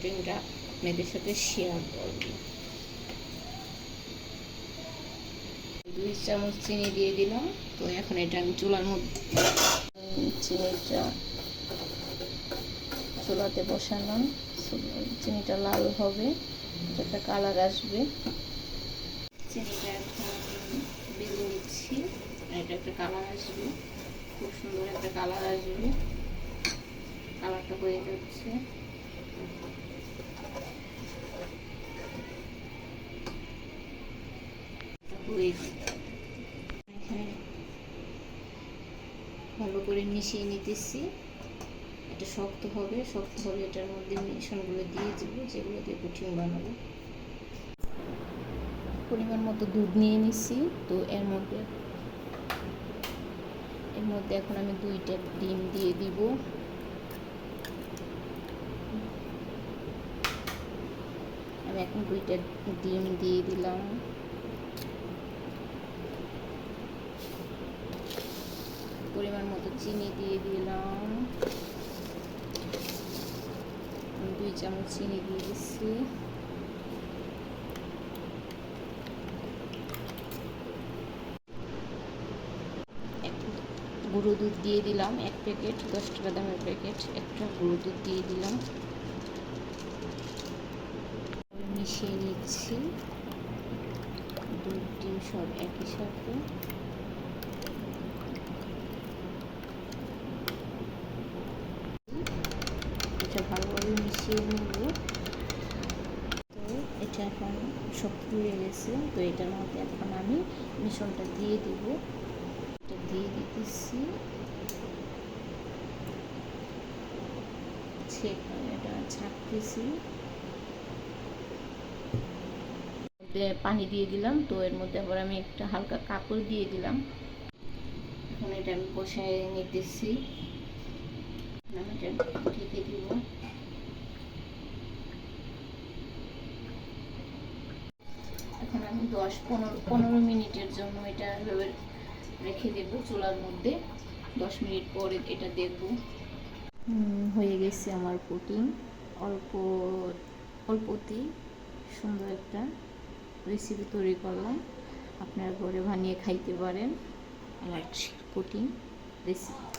পুটিংটা আপনাদের সাথে শেয়ার করব। দুই চামচ চিনি দিয়ে দিলাম। তো এখন এটা আমি চুলার মধ্যে চিনিটা চুলাতে বসালাম। চিনিটা লাল হবে, একটা কালার আসবে। চিনিটা এখন বেজে নিচ্ছি এটা একটা কালার আসবে। খুব সুন্দর একটা কালার আসবে। কালারটা হয়ে যাচ্ছে। গেছে। এখানে ভালো করে মিশিয়ে নিতেছি। এটা শক্ত হবে, শক্ত হলে এটার মধ্যে মিশ্রণগুলো দিয়ে দেবো, যেগুলো দিয়ে পুঠিং বানাবো। পরিমাণ মতো দুধ নিয়ে নিছি, তো এর মধ্যে এর মধ্যে এখন আমি দুইটা ডিম দিয়ে দিব। আমি এখন দুইটা ডিম দিয়ে দিলাম। পরিমাণ মতো চিনি দিয়ে দিলাম। দুই চামচ চিনি দিয়ে দিচ্ছি। গুঁড়ো দুধ দিয়ে দিলাম, এক প্যাকেট, দশ টাকা প্যাকেট, একটা গুঁড়ো দুধ দিয়ে দিলাম। মিশিয়ে নিচ্ছি। দুধ ডিম সব একই সাথে। এটা ভালোভাবে মিশিয়ে নেব তো এটা এখন সব পুড়ে গেছে। তো এটার মধ্যে এখন আমি মিশ্রণটা দিয়ে দিব। এটা দিয়ে দিতেছি। পানি দিয়ে দিলাম। তো এর মধ্যে আবার আমি একটা হালকা কাপড় দিয়ে দিলাম। এখন এটা আমি বসায় নিতেছি। এখন আমি দশ পনেরো পনেরো মিনিটের জন্য এটা রেখে দেবো চুলার মধ্যে। দশ মিনিট পরে এটা দেখব। হয়ে গেছে আমার পুটিং অল্প অল্পতেই সুন্দর একটা রেসিপি তৈরি করলাম। আপনারা ঘরে বানিয়ে খাইতে পারেন। আমার পুটিং রেসিপি